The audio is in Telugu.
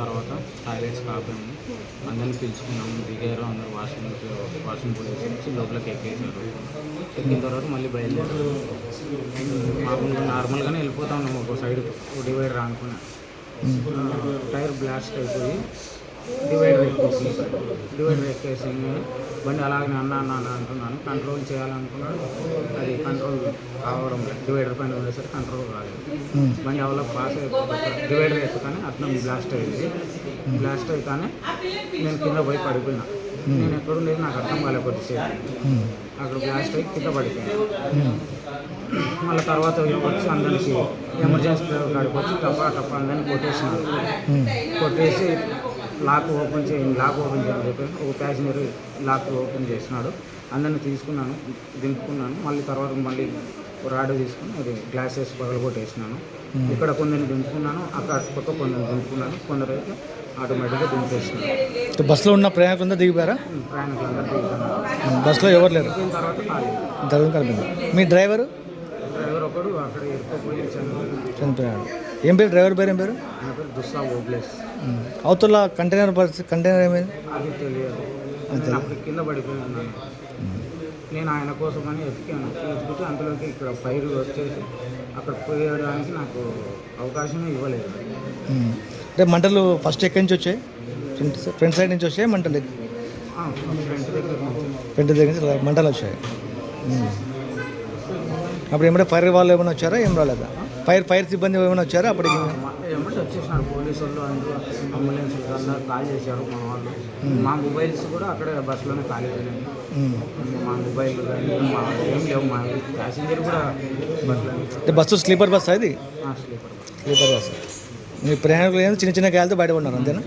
తర్వాత టాయిలెట్స్ కాపాము అందరిని పిలుచుకున్నాము. దిగారు అందరు వాష్రూమ్ వాష్రూమ్ పోలీసు వచ్చి లోపలికి ఎక్కేసారు ఎక్కిన తర్వాత మళ్ళీ బయలుదేరారు. మామూలుగా నార్మల్గానే వెళ్ళిపోతా ఉన్నాము ఒక సైడ్ డివైడర్ అనుకున్నా టైర్ బ్లాస్ట్ అయిపోయి డివైడర్ ఎక్కేసి డివైడర్ ఎక్కేసి బండి అలాగే అన్న అన్న అంటున్నాను. కంట్రోల్ చేయాలనుకున్నాను. కంట్రోల్ కావడం లేదు. డివైడర్ పైన ఉండేసరికి కంట్రోల్ కాలేదు. బండి ఎవరో పాస్ అయిపోయి డివైడర్ ఎక్కగానే అట్లా బ్లాస్ట్ అయింది. బ్లాస్ట్ అయితేనే నేను కింద పోయి పడిపోయినా. నేను ఎక్కడ లేదు నాకు అర్థం కాలే కొద్దిసేపు. అక్కడ బ్లాస్ట్ అయ్యి కింద పడిపోయాను. మళ్ళీ తర్వాత వచ్చి అందరికి ఎమర్జెన్సీ కాడికి వచ్చి టప్పా టప్పా అందరిని కొట్టేసినారు. కొట్టేసి లాక్ ఓపెన్ చేయండి లాక్ ఓపెన్ చేయాలని చెప్పి ఒక ప్యాసింజర్ లాక్ ఓపెన్ చేసినాడు అందరిని తీసుకున్నాను దింపుకున్నాను. మళ్ళీ తర్వాత మళ్ళీ రాడ్ తీసుకుని అది గ్లాసెస్ పగలగొట్టేసినాను. ఇక్కడ కొందరిని దింపుకున్నాను అక్కడ పక్క కొందరిని దింపుకున్నాను. కొందరైతే ఆటోమేటిక్గా దింపేసినాను బస్సులో ఉన్న ప్రయాణికులంతా దిగిపోయారా? ప్రయాణికులందరూ దిగుతున్నారు బస్సులో ఎవరు లేరు? తర్వాత కలిపింది. మీ డ్రైవర్? ఒకడు అక్కడ ఇరుక్కుపోయి చనిపోయాడు. ఏం పేరు? డ్రైవర్ పేరు ఏం పేరు? ఆయన పేరు దుస్సా ఓబ్లేస్. అవతల కంటైనర్ పరిస్థితి కంటైనర్ ఏమైంది? అది తెలియదు. నేను అప్పుడు కింద పడిపోయి ఉన్నాను నేను ఆయన కోసం అని ఎతికాను ఎత్తుకుంటే అంతలోకి ఇక్కడ ఫైర్ వచ్చేసి అక్కడ పోయడానికి నాకు అవకాశమే ఇవ్వలేదు. అంటే మంటలు ఫస్ట్ ఎక్కడి నుంచి వచ్చాయి? ఫ్రంట్ ఫ్రంట్ సైడ్ నుంచి వచ్చాయి? మంటలు ఫ్రంట్ దగ్గర ఫ్రంట్ దగ్గర నుంచి మంటలు వచ్చాయి. అప్పుడు ఏమంటే ఫైర్ వాళ్ళు ఏమైనా వచ్చారా? ఏం రాలేదా? ఫైర్ ఫైర్ సిబ్బంది ఏమైనా వచ్చారా అప్పటికి? ఏమంటే వచ్చేసినారు. పోలీసు వాళ్ళు అందరూ అంబులెన్స్ అందరూ కాల్ చేశారు మా వాళ్ళు. మా మొబైల్స్ కూడా అక్కడే బస్సులోనే ఖాళీ అయినాయి. ఉమ్. మా మొబైల్ కానీ మా ఏం లేవు. మా ప్యాసింజర్ కూడా బస్సులో అంటే బస్సు స్లీపర్ బస్ అది స్లీపర్ బస్ మీ ప్రయాణికులు చిన్న చిన్న గాయాలతో బయట ఉన్నారు అంతేనా?